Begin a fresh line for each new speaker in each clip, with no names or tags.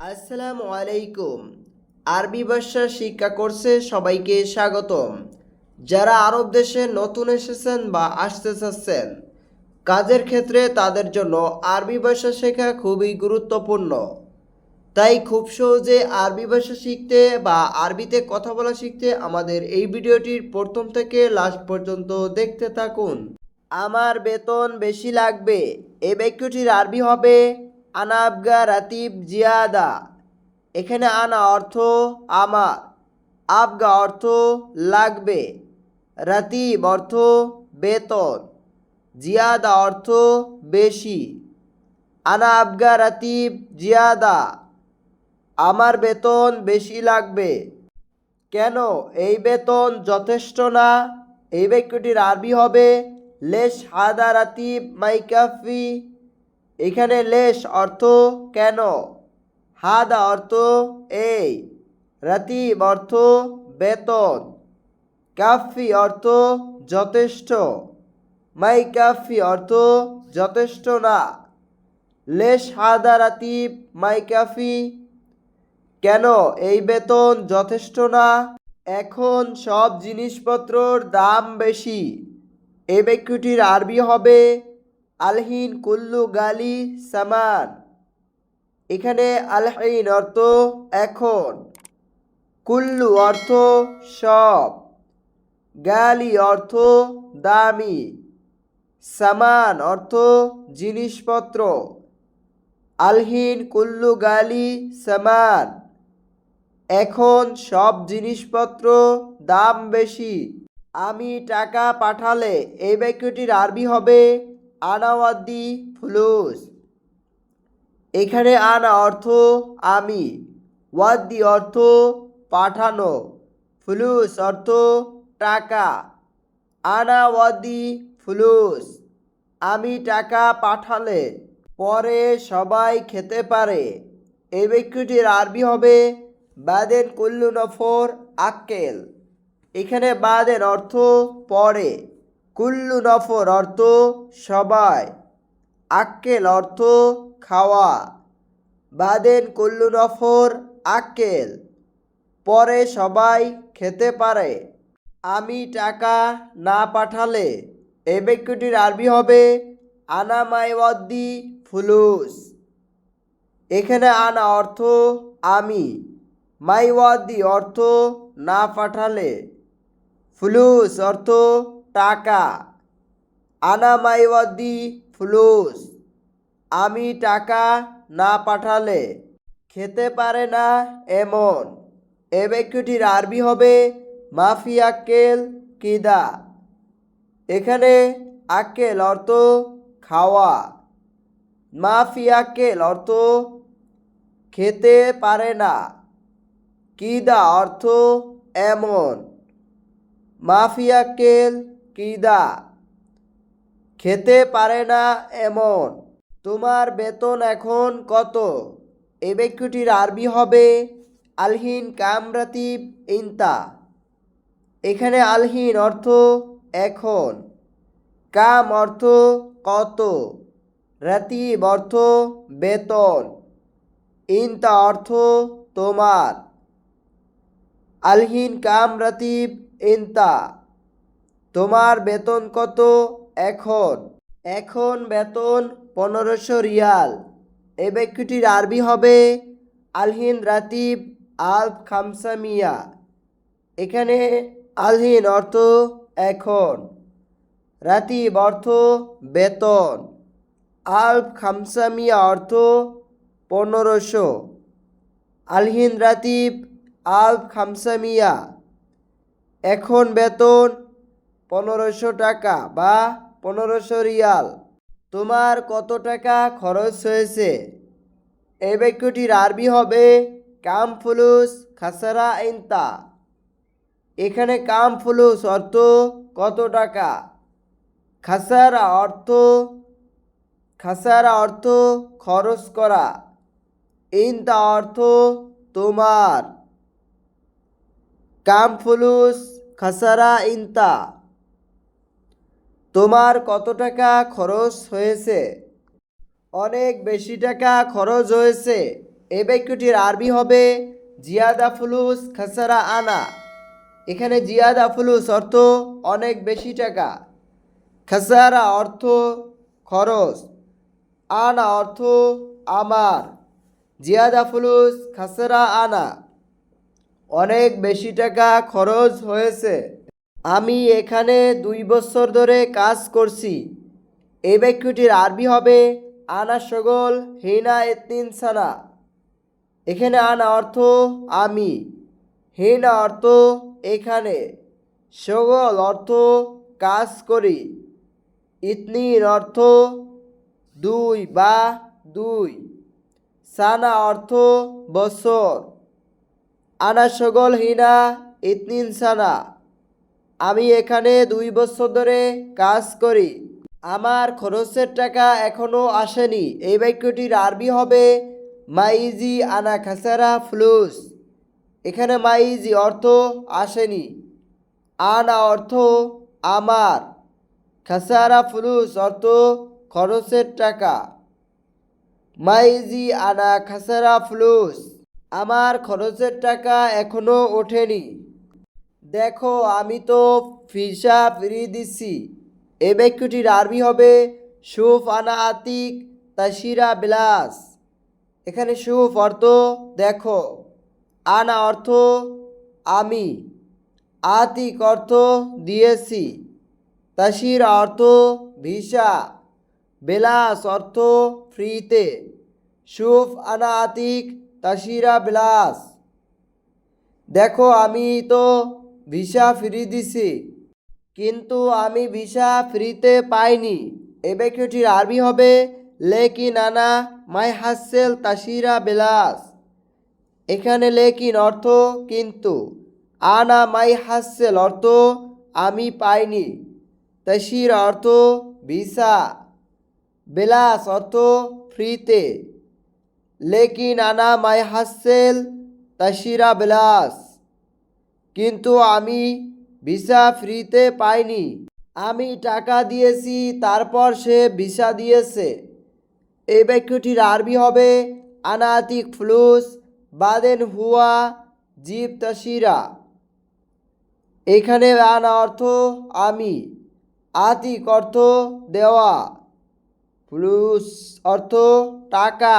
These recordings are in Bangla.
আসসালামু আলাইকুম। আরবি ভাষা শিক্ষা কোর্সে সবাইকে স্বাগতম। যারা আরব দেশে নতুন এসেছেন বা আসতে চাচ্ছেন, কাজের ক্ষেত্রে তাদের জন্য আরবি ভাষা শেখা খুবই গুরুত্বপূর্ণ। তাই খুব সহজে আরবি ভাষা শিখতে বা আরবিতে কথা বলা শিখতে আমাদের এই ভিডিওটির প্রথম থেকে লাস্ট পর্যন্ত দেখতে থাকুন। আমার বেতন বেশি লাগবে এই বাক্যটির আরবি হবে আনাবগা রাতিব জিয়াদা। এখানে আনা অর্থ আমার, আবগা অর্থ লাগবে, রাতিব অর্থ বেতন, জিয়াদা অর্থ বেশি। আনা আবগা রাতিব জিয়াদা, আমার বেতন বেশি লাগবে। কেন? এই বেতন যথেষ্ট না? এই বাক্যটির আরবি হবে, লেশ হাদা রাতিব মাইকাফি এখানে লেশ অর্থ কেন? হাদা অর্থ এই। রাতিব অর্থ বেতন। কাফি অর্থ যথেষ্ট। মাই কাফি অর্থ যথেষ্ট না। লেশ, হাদা, রাতিব, মাই কাফি কেন এই বেতন যথেষ্ট না? এখন সব জিনিসপত্রর দাম বেশি। এই বাক্যটির আরবি হবে আলহিন কুল্লু গালি সামান। এখানে আলহিন অর্থ এখন। কুল্লু অর্থ সব। গালি অর্থ দামি। সামান অর্থ জিনিসপত্র। আলহিন কুল্লু গালি সামান। এখন সব জিনিসপত্র দাম বেশি। আমি টাকা পাঠালে এই বাক্যটির আরবি হবে আনাওয়াদ্দি ফুলুস। এখানে আনা অর্থ আমি, ওয়াদ্দি অর্থ পাঠানো, ফুলুস অর্থ টাকা। আনা ওয়াদ্দি ফুলুস, আমি টাকা পাঠালে পরে সবাই খেতে পারে। এই বাক্যটির আরবি হবে বাদেন কুল্লু নফর আক্কেল। এখানে বাদের অর্থ পরে। কুল্লু নফর অর্থ সবাই, আক্কেল অর্থ খাওয়া। বাদেন কুল্লু নফর আক্কেল, পরে সবাই খেতে পারে। আমি টাকা না পাঠালে এই বাক্যটির আরবি হবে আনা মাইওয়াদ্দি ফুলুস। এখানে আনা অর্থ আমি, মাইওয়াদ্দি অর্থ না পাঠালে ফুলুস অর্থ টাকা। আনা মাইওয়াদ্দি ফুলুস। আমি টাকা না পাঠালে খেতে পারে না এমন। এ আরবি হবে মাফি আক্কেল কিদা। এখানে আক্কেল অর্থ খাওয়া। মাফি আক্কেল অর্থ খেতে পারে না। কিদা অর্থ এমন। মাফি আক্কেল কিদা খেতে পারে না এমন। তোমার বেতন এখন কত? এই বাক্যটির আরবি হবে আলহিন কামরাতিব ইনতা। এখানে আলহিন অর্থ এখন। কাম অর্থ কত? রাতিব অর্থ বেতন। ইনতা অর্থ তোমার। আলহিন কাম রাতিব ইনতা। তোমার বেতন কত এখন? এখন বেতন পনেরোশো রিয়াল। এই বাক্যটির আরবি হবে আলহিন রাতিব আলফ খামসামিয়া এখানে আলহিন অর্থ এখন। রাতিব অর্থ বেতন। আলফ খামসামিয়া অর্থ পনেরোশো। আলহিন রাতিব আলফ খামসামিয়া এখন বেতন পনেরোশো টাকা বা পনেরোশো রিয়াল। তোমার কত টাকা খরচ হয়েছে? এই বাক্যটির আরবি হবে কাম ফুলুস খাসারা ইনতা। এখানে কাম ফুলুস অর্থ কত টাকা? খাসারা অর্থ খাসারা অর্থ খরচ করা। ইনতা অর্থ তোমার। কাম ফুলুস খাসারা ইনতা। তোমার কত টাকা খরচ হয়েছে? অনেক বেশি টাকা খরচ হয়েছে। এই বাক্যটির আরবি হবে জিয়াদা ফুলুস খাসারা আনা। এখানে জিয়াদা ফুলুস অর্থ অনেক বেশি টাকা। খাসারা অর্থ খরচ, আনা অর্থ আমার। জিয়াদা ফুলুস খাসারা আনা। অনেক বেশি টাকা খরচ হয়েছে। আমি এখানে দুই বছর ধরে কাজ করছি। এই বাক্যটির আরবি হবে আনা সগল হিনা এতিন সানা। এখানে আনা অর্থ আমি, হিনা অর্থ এখানে, সগল অর্থ কাজ করি। ইতনির অর্থ দুই বা দুই, সানা অর্থ বছর। আনা সগল হিনা ইতনিন সানা। আমি এখানে দুই বছর ধরে কাজ করি। আমার খরচের টাকা এখনও আসেনি। এই বাক্যটির আরবি হবে মাইজি আনা খাসারা ফ্লুস এখানে মাইজি অর্থ আসেনি। আনা অর্থ আমার খাসারা ফ্লুস অর্থ খরচের টাকা মাইজি আনা খাসারা ফ্লুস আমার খরচের টাকা এখনও ওঠেনি। দেখো, আমি তো ফিসা ফিরিয়ে দিচ্ছি এই বাক্যটির আরবি হবে সুফ আনা আতিক তাসিরা বিলাস। এখানে সুফ অর্থ দেখো, আনা অর্থ আমি। আতিক অর্থ দিয়েছি। তাসিরা অর্থ ভিসা। বিলাস অর্থ ফ্রিতে। সুফ আনা আতিক তাসিরা বিলাস। দেখো, আমি তো ভিসা ফ্রি দিছি, কিন্তু আমি ভিসা ফ্রিতে পাইনি। এ বাক্যটির আরবি হবে? লেকিন আনা মাই হাসেল তাসিরা বেলাস। এখানে লেকিন অর্থ কিন্তু, আনা মাই হাসেল অর্থ আমি পাইনি। তাসির অর্থ ভিসা, বেলাস অর্থ ফ্রিতে। লেকিন আনা মাই হাসেল তাসিরা বিলাস। কিন্তু আমি ভিসা ফ্রিতে পাইনি। আমি টাকা দিয়েছি, তারপর সে ভিসা দিয়েছে। এই বাক্যটির আরবি হবে আনাতিক ফ্লুস, বাদেন হুয়া, জীব তাসিরা। এখানে আনা অর্থ আমি, আতিক অর্থ দেওয়া। ফ্লুস অর্থ টাকা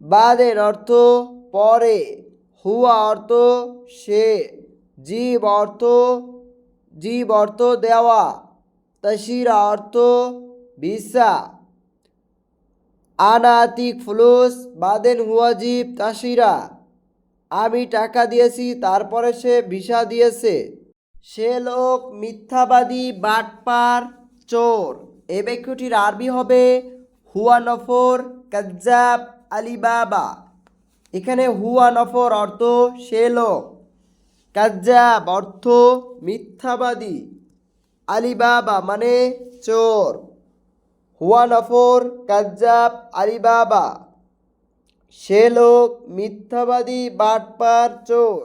বাদের অর্থ পরে। হুয়া অর্থ সে, জীব অর্থ জীব অর্থ দেওয়া, তসিরা অর্থ ভিসা। আনাতিক ফুলুস, বাদেন হুয়া জীব, তাসিরা। আমি টাকা দিয়েছি, তারপরে সে ভিসা দিয়েছে। সে লোক মিথ্যাবাদী, বাটপার, চোর। এ বাক্যটির আরবি হবে হুয়া নফর, কাজ্জাব, আলিবাবা। এখানে হুয়া নফর অর্থ সে লোক। কাজ্জাব অর্থ মিথ্যাবাদী। আলিবাবা মানে চোর। হুয়া নফর, কাজ্জাব, আলিবাবা। সে লোক মিথ্যাবাদী, বাটপার, চোর।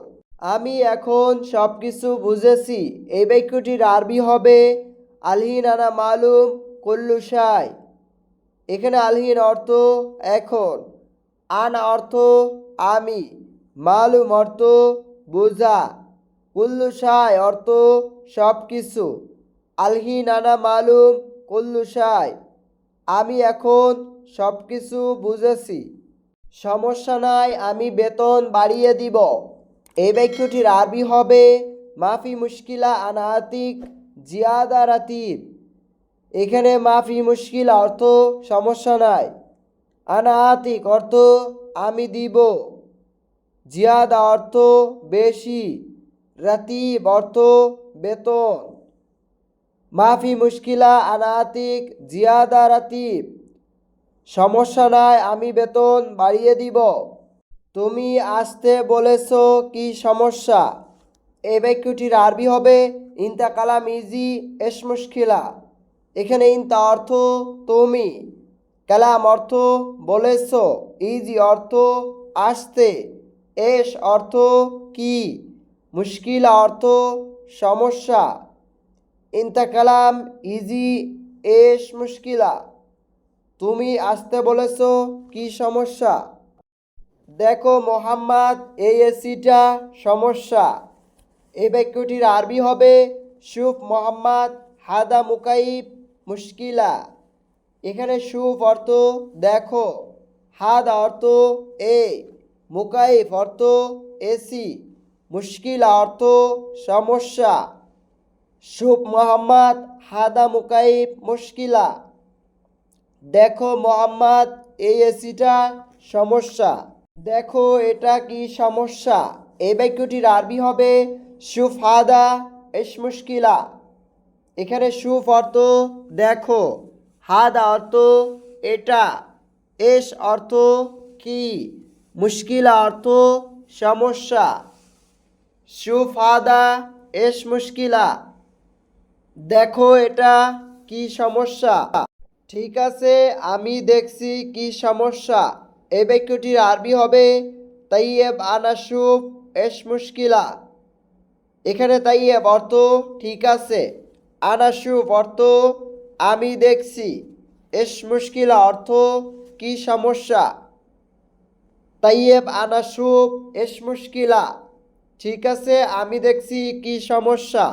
আমি এখন সব কিছু বুঝেছি। এই বাক্যটির আরবি হবে আলহিন আনা মালুম কল্লুসাই এখানে আলহিন অর্থ এখন। আন অর্থ আমি মালুম অর্থ বোঝা কুল্লু সাই অর্থ সব কিছু আলহিন নানা মালুম কুল্লু সাই আমি এখন সব কিছু বুঝেছি। সমস্যা নাই, আমি বেতন বাড়িয়ে দিব। এই বাক্যটির আরবি হবে, মাফি মুশকিলা আনাতিক জিয়াদা রাতিব। এখানে মাফি মুশকিল অর্থ সমস্যা নাই। আনাতিক অর্থ আমি দিব। জিয়াদা অর্থ বেশি, রাতিব অর্থ বেতন। মাফি মুশকিলা, আনাতিক, জিয়াদা, রাতিব। সমস্যা নাই, আমি বেতন বাড়িয়ে দিব। তুমি আসতে বলেছ কি সমস্যা? এই বাক্যটির আরবি হবে ইনতা কালাম ইজি এস মুশকিলা। এখানে ইনতা অর্থ তুমি। কালাম অর্থ বলেছ, ইজি অর্থ আসতে, এস অর্থ কি, মুশকিলা অর্থ সমস্যা। ইনতা কালাম ইজি, এস মুশকিলা। তুমি আসতে বলেছ কি সমস্যা? দেখো মোহাম্মদ এই এসিটা সমস্যা। এই বাক্যটির আরবি হবে, সুফ মোহাম্মদ হাদা মুকাইব মুশকিলা। এখানে সুফ অর্থ দেখো। হাদা অর্থ এ, মুকাইফ অর্থ এসি, মুশকিলা অর্থ সমস্যা। সুফ মোহাম্মদ, হাদা মুকাইব মুশকিলা। দেখো মোহাম্মদ, এই এসিটা সমস্যা। দেখো এটা কি সমস্যা? এই বাক্যটির আরবি হবে সুফ হাদা এস মুশকিলা। এখানে সুফ অর্থ দেখো। হাদা অর্থ এটা, এস অর্থ কি, মুশকিলা অর্থ সমস্যা। সুফ হাদা এস মুশকিলা। দেখো এটা কি সমস্যা। ঠিক আছে, আমি দেখছি কি সমস্যা। এই বাক্যটির আরবি হবে তাইয়েব আনাসুফ এস মুশকিলা। এখানে তাইয়েব অর্থ ঠিক আছে আনাসুফ অর্থ আমি দেখছি। এস মুশকিলা অর্থ কি সমস্যা? তাইয়েব আনাসুফ এস মুশকিলা। ঠিক আছে, আমি দেখছি কি সমস্যা।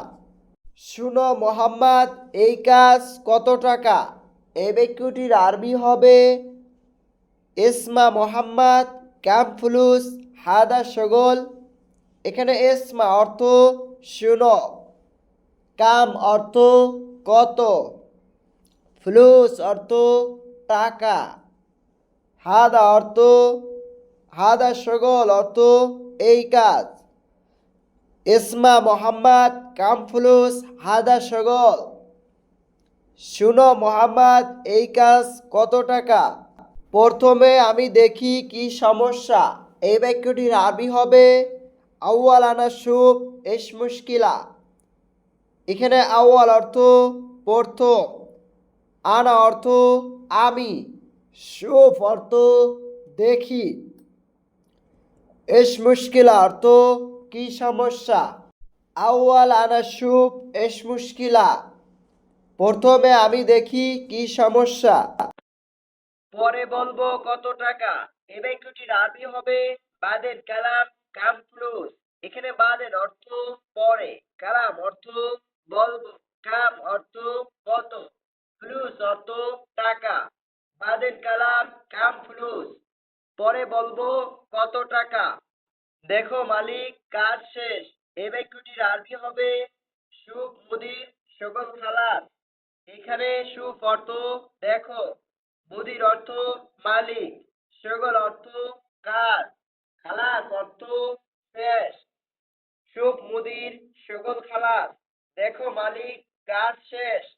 শুনো মোহাম্মদ, এই কাজ কত টাকা? এই বাক্যটির আরবি হবে এসমা মোহাম্মদ ক্যাম্প ফুলুস হাদা সগোল। এখানে এসমা অর্থ শুনো। কাম অর্থ কত? ফ্লুস অর্থ টাকা। হাদা অর্থ, হাদা সগল অর্থ এই কাজ। ইসমা মোহাম্মদ কামফুলুস হাদা সগল। শুনো মোহাম্মদ, এই কাজ কত টাকা? প্রথমে আমি দেখি কি সমস্যা। এই বাক্যটির আরবি হবে আউয়াল আনা সুপ এস মুশকিলা। এখানে আউয়াল অর্থ প্রথম। আনা অর্থ আমি সুপ অর্থ দেখি। এস মুশকিলা অর্থ কি সমস্যা? আউয়াল আনা সুপ এস মুশকিলা। প্রথমে আমি দেখি কি সমস্যা। পরে বলব কত টাকা? এই বাক্যটির আরবি হবে বাদের কালাম, কাম প্লুস এখানে বাদের অর্থ পরে, কালাম অর্থ বলব, কাম অর্থ কত? ফ্লুস অর্থ টাকা। বাদের কালাম, কাম ফ্লুস। পরে বলব কত টাকা। দেখো মালিক, কাজ শেষ। এই বাক্যটির আরবি হবে সুখ, মুদির সকল খালাস। এখানে সুখ অর্থ দেখো। মুদির অর্থ মালিক, সকল অর্থ কাজ খালাস অর্থ শেষ। সুখ, মুদির সকল খালাস। দেখো মালিক, কাজ শেষ।